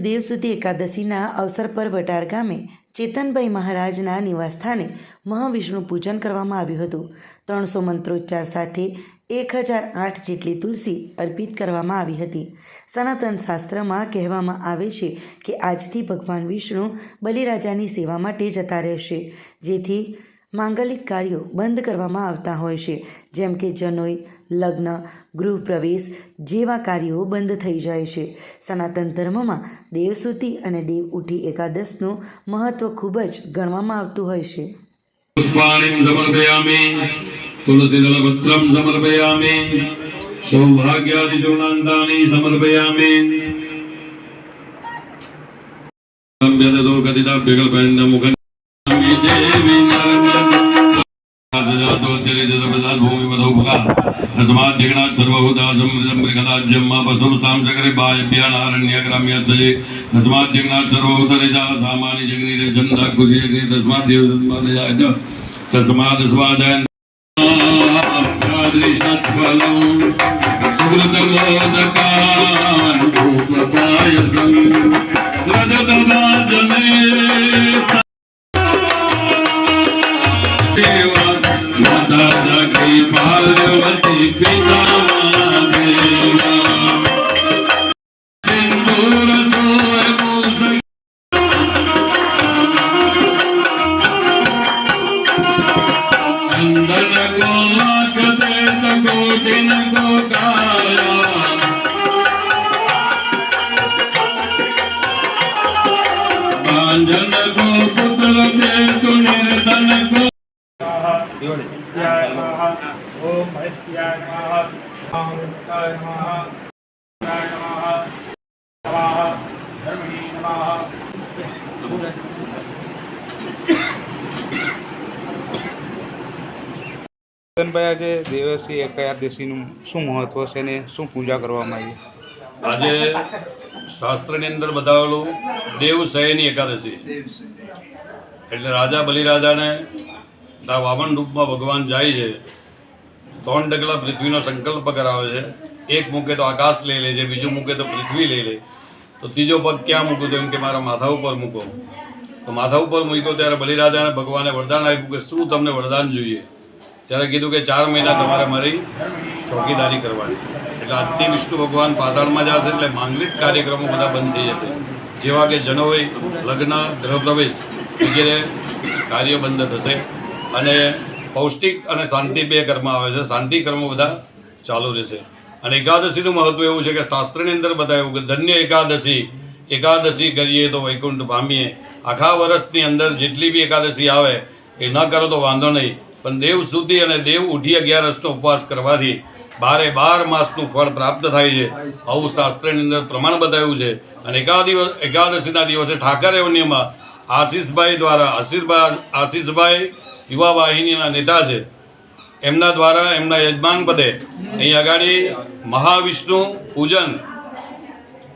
દેવસુતી એકાદશીના અવસર પર વટાર ગામે ચેતનભાઈ મહારાજના નિવાસસ્થાને મહાવિષ્ણુ પૂજન કરવામાં આવ્યું હતું. ત્રણસો મંત્રોચ્ચાર સાથે એક હજાર આઠ જેટલી તુલસી અર્પિત કરવામાં આવી હતી. સનાતન શાસ્ત્રમાં કહેવામાં આવે છે કે આજથી ભગવાન વિષ્ણુ બલિરાજાની સેવા માટે જતા રહેશે. જેથી માંગલિક કાર્યો બંધ કરવામાં આવતા હોય છે. જેમ કે જનોઈ, લગ્ન ગૃહ પ્રવેશ જેવા કાર્યો બંધ થઈ જાય છે. સનાતન ધર્મમાં દેવસુતી અને દેવ ઉઠી એકાદશનું મહત્ત્વ ખૂબ જ ગણવામાં આવતું હોય છે. સૌભાગ્યાદિ તુલસીદલપત્રમ સમર્પયામિ अस्मात् जगन्नाथ सर्वभूता समृद्धं मृगदाज्यं मा वसुस्तां चक्रे बाह्यभ्यानारण्यग्राम्य सजे अस्मात् जगन्नाथ सर्वभूतरिजा सामानि जगनीरे चन्द्र कुशि जगनी तस्मात् देव तस्मात् तस्मात् स्वादयन् दृशत्फलं Hare Krishna મહેશ્યાય નમઃ મહામૃત્યાય નમઃ મહાય શું મહત્વ છે ને શું પૂજા કરવામાં આવી? આજે શાસ્ત્રની અંદર બતાવેલું દેવસયની એકાદશી. એટલે રાજા બલિરાજાને વામન રૂપમાં ભગવાન જાય છે. ત્રણ ડગલા પૃથ્વીનો સંકલ્પ કરાવે છે. એક મૂકે તો આકાશ લઈ લે છે, બીજું મૂકે તો પૃથ્વી લઈ લે. તો ત્રીજો પગ ક્યાં મૂકું તો એમ કે મારા માથા ઉપર મૂકો. તો માથા ઉપર મૂક્યો ત્યારે બલિરાજાને ભગવાને વરદાન આપ્યું કે શું તમને વરદાન જોઈએ? ત્યારે કીધું કે ચાર મહિના તમારે મારી ચોકીદારી કરવાની. એટલે આજથી વિષ્ણુ ભગવાન પાતાળમાં જશે એટલે માંગલિક કાર્યક્રમો બધા બંધ થઈ જશે. જેવા કે જનોય લગ્ન ગૃહપ્રવેશ વગેરે કાર્ય બંધ થશે. અને પૌષ્ટિક અને શાંતિ બે કર્મ આવે છે. શાંતિ કર્મ બધા ચાલુ રહેશે. અને એકાદશીનું મહત્વ એવું છે કે શાસ્ત્રની અંદર બતાવ્યું કે ધન્ય એકાદશી. એકાદશી કરીએ તો વૈકુંઠ પામીએ. આખા વર્ષની અંદર જેટલી બી એકાદશી આવે, એ ન કરો તો વાંધો નહીં. પણ દેવ સુધી અને દેવ ઉઠી અગિયારસનો ઉપવાસ કરવાથી બારે બાર માસનું ફળ પ્રાપ્ત થાય છે. આવું શાસ્ત્રની અંદર પ્રમાણ બતાવ્યું છે. અને એકાદિવસ એકાદશીના દિવસે ઠાકર એવન્યમાં આશીષભાઈ દ્વારા આશીષભાઈ આશીષભાઈ યુવા વાહિનીના નેતા છે. એમના દ્વારા એમના યજમાન પદે અહીં આગળ મહાવિષ્ણુ પૂજન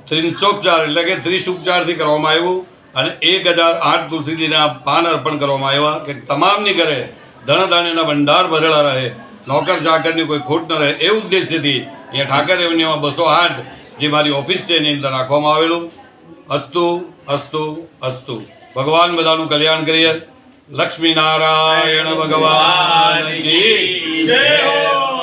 ત્રિંશોપચાર એટલે કે ત્રિશુપચારથી કરવામાં આવ્યું અને એક હજાર આઠ તુલસીજીના પાન અર્પણ કરવામાં આવ્યા કે તમામની ઘરે ધન ધાન્યના ભંડાર ભરેલા રહે, નોકર ચાકરની કોઈ ખોટ ન રહે એ ઉદ્દેશ્યથી અહીંયા ઠાકર એવન્યુમાં બસો આઠ જે મારી ઓફિસ છે એની અંદર રાખવામાં આવેલું. અસ્તુ અસ્તુ અસ્તુ. ભગવાન બધાનું કલ્યાણ કરીએ. લક્ષ્મી નારાયણ ભગવાન જય હો!